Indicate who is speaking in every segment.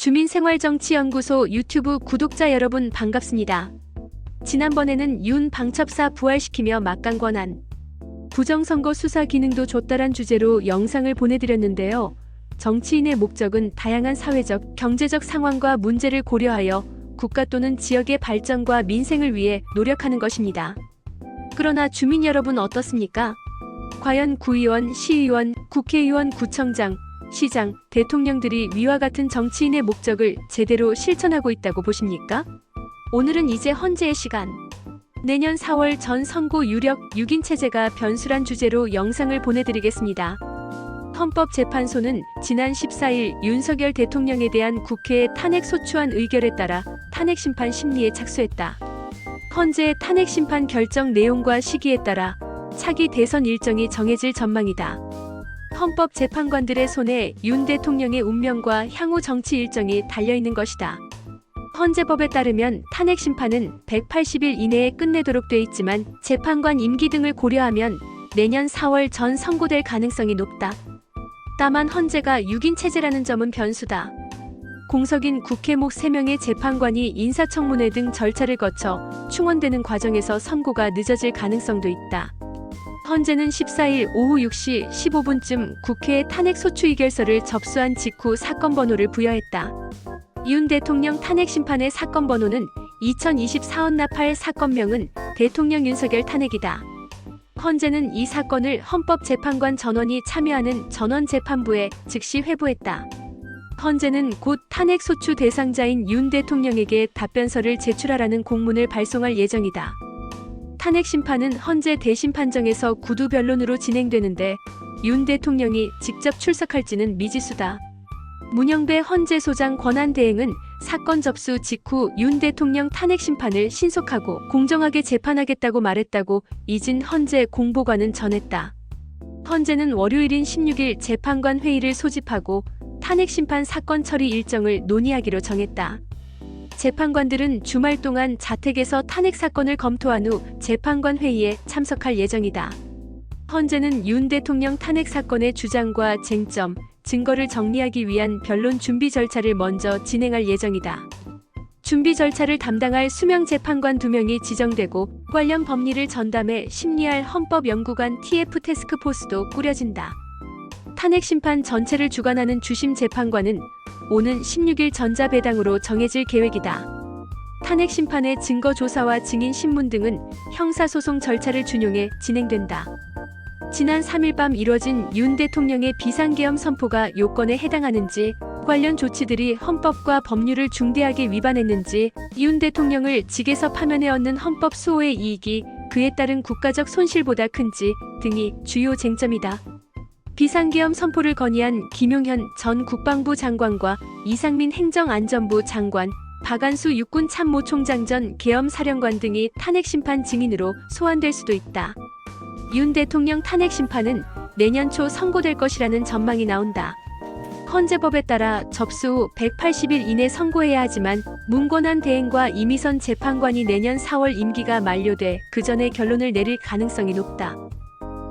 Speaker 1: 주민생활정치연구소 유튜브 구독자 여러분 반갑습니다. 지난번에는 윤 방첩사 부활시키며 막강 권한 부정선거 수사 기능도 줬다란 주제로 영상을 보내드렸는데요. 정치인의 목적은 다양한 사회적, 경제적 상황과 문제를 고려하여 국가 또는 지역의 발전과 민생을 위해 노력하는 것입니다. 그러나 주민 여러분 어떻습니까? 과연 구의원, 시의원, 국회의원, 구청장, 시장, 대통령들이 위와 같은 정치인의 목적을 제대로 실천하고 있다고 보십니까? 오늘은 이제 헌재의 시간. 내년 4월 전 선고 유력 6인 체제가 변수란 주제로 영상을 보내드리겠습니다. 헌법재판소는 지난 14일 윤석열 대통령에 대한 국회의 탄핵 소추안 의결에 따라 탄핵 심판 심리에 착수했다. 헌재의 탄핵 심판 결정 내용과 시기에 따라 차기 대선 일정이 정해질 전망이다. 헌법 재판관들의 손에 윤 대통령의 운명과 향후 정치 일정이 달려있는 것이다. 헌재법에 따르면 탄핵 심판은 180일 이내에 끝내도록 돼 있지만 재판관 임기 등을 고려하면 내년 4월 전 선고될 가능성이 높다. 다만 헌재가 6인 체제라는 점은 변수다. 공석인 국회 목 3명의 재판관이 인사청문회 등 절차를 거쳐 충원되는 과정에서 선고가 늦어질 가능성도 있다. 헌재는 14일 오후 6시 15분쯤 국회에 탄핵 소추 의결서를 접수한 직후 사건 번호를 부여했다. 윤 대통령 탄핵 심판의 사건 번호는 2024원 나팔 사건명은 대통령 윤석열 탄핵이다. 헌재는 이 사건을 헌법재판관 전원이 참여하는 전원재판부에 즉시 회부했다. 헌재는 곧 탄핵 소추 대상자인 윤 대통령에게 답변서를 제출하라는 공문을 발송할 예정이다. 탄핵 심판은 헌재 대심 판정에서 구두 변론으로 진행되는데 윤 대통령이 직접 출석할지는 미지수다. 문영배 헌재 소장 권한 대행은 사건 접수 직후 윤 대통령 탄핵 심판을 신속하고 공정하게 재판하겠다고 말했다고 이진 헌재 공보관은 전했다. 헌재는 월요일인 16일 재판관 회의를 소집하고 탄핵 심판 사건 처리 일정을 논의하기로 정했다. 재판관들은 주말 동안 자택에서 탄핵 사건을 검토한 후 재판관 회의에 참석할 예정이다. 헌재는 윤 대통령 탄핵 사건의 주장과 쟁점, 증거를 정리하기 위한 변론 준비 절차를 먼저 진행할 예정이다. 준비 절차를 담당할 수명 재판관 2명이 지정되고 관련 법리를 전담해 심리할 헌법연구관 TF 테스크포스도 꾸려진다. 탄핵 심판 전체를 주관하는 주심 재판관은 오는 16일 전자배당으로 정해질 계획이다. 탄핵 심판의 증거 조사와 증인 신문 등은 형사소송 절차를 준용해 진행된다. 지난 3일 밤 이뤄진 윤 대통령의 비상계엄 선포가 요건에 해당하는지 관련 조치들이 헌법과 법률을 중대하게 위반했는지 윤 대통령을 직에서 파면해 얻는 헌법 수호의 이익이 그에 따른 국가적 손실보다 큰지 등이 주요 쟁점이다. 비상계엄 선포를 건의한 김용현 전 국방부 장관과 이상민 행정안전부 장관, 박안수 육군 참모 총장 전 계엄 사령관 등이 탄핵 심판 증인으로 소환될 수도 있다. 윤 대통령 탄핵 심판은 내년 초 선고될 것이라는 전망이 나온다. 헌재법에 따라 접수 후 180일 이내 선고해야 하지만 문권한 대행과 이미선 재판관이 내년 4월 임기가 만료돼 그 전에 결론을 내릴 가능성이 높다.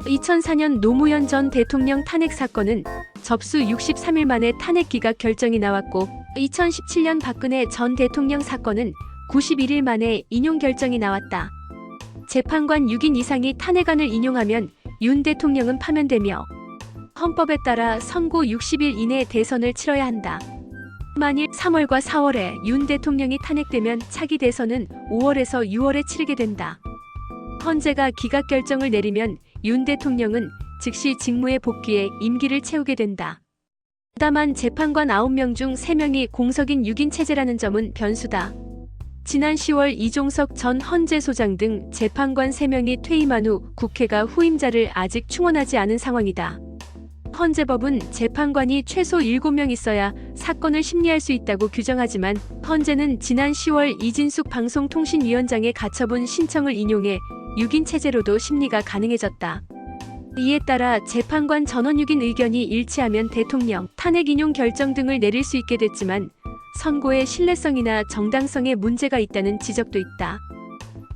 Speaker 1: 2004년 노무현 전 대통령 탄핵 사건은 접수 63일 만에 탄핵 기각 결정이 나왔고 2017년 박근혜 전 대통령 사건은 91일 만에 인용 결정이 나왔다. 재판관 6인 이상이 탄핵안을 인용하면 윤 대통령은 파면되며 헌법에 따라 선고 60일 이내 대선을 치러야 한다. 만일 3월과 4월에 윤 대통령이 탄핵되면 차기 대선은 5월에서 6월에 치르게 된다. 헌재가 기각 결정을 내리면 윤 대통령은 즉시 직무에 복귀해 임기를 채우게 된다. 다만 재판관 9명 중 3명이 공석인 6인 체제라는 점은 변수다. 지난 10월 이종석 전 헌재 소장 등 재판관 3명이 퇴임한 후 국회가 후임자를 아직 충원하지 않은 상황이다. 헌재법은 재판관이 최소 7명 있어야 사건을 심리할 수 있다고 규정하지만 헌재는 지난 10월 이진숙 방송통신위원장의 가처분 신청을 인용해 6인 체제로도 심리가 가능해졌다. 이에 따라 재판관 전원 6인 의견이 일치하면 대통령 탄핵 인용 결정 등을 내릴 수 있게 됐지만 선고의 신뢰성이나 정당성에 문제가 있다는 지적도 있다.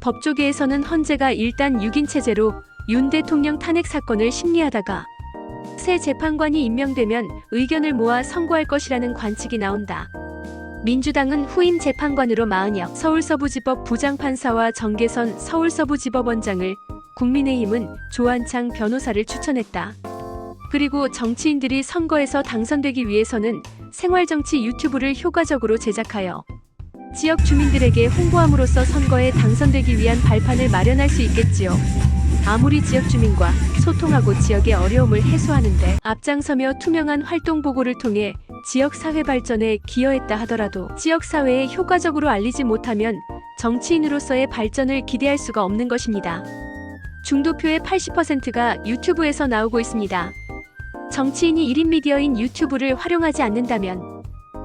Speaker 1: 법조계에서는 헌재가 일단 6인 체제로 윤 대통령 탄핵 사건을 심리하다가 새 재판관이 임명되면 의견을 모아 선고할 것이라는 관측이 나온다. 민주당은 후임 재판관으로 마은혁 서울서부지법 부장판사와 정계선 서울서부지법원장을 국민의힘은 조한창 변호사를 추천했다. 그리고 정치인들이 선거에서 당선되기 위해서는 생활정치 유튜브를 효과적으로 제작하여 지역 주민들에게 홍보함으로써 선거에 당선되기 위한 발판을 마련할 수 있겠지요. 아무리 지역 주민과 소통하고 지역의 어려움을 해소하는데 앞장서며 투명한 활동 보고를 통해 지역 사회 발전에 기여했다 하더라도 지역 사회에 효과적으로 알리지 못하면 정치인으로서의 발전을 기대할 수가 없는 것입니다. 중도표의 80%가 유튜브에서 나오고 있습니다. 정치인이 1인 미디어인 유튜브를 활용하지 않는다면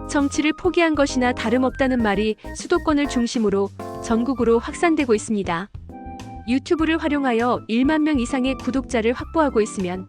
Speaker 1: 정치를 포기한 것이나 다름없다는 말이 수도권을 중심으로 전국으로 확산되고 있습니다. 유튜브를 활용하여 1만 명 이상의 구독자를 확보하고 있으면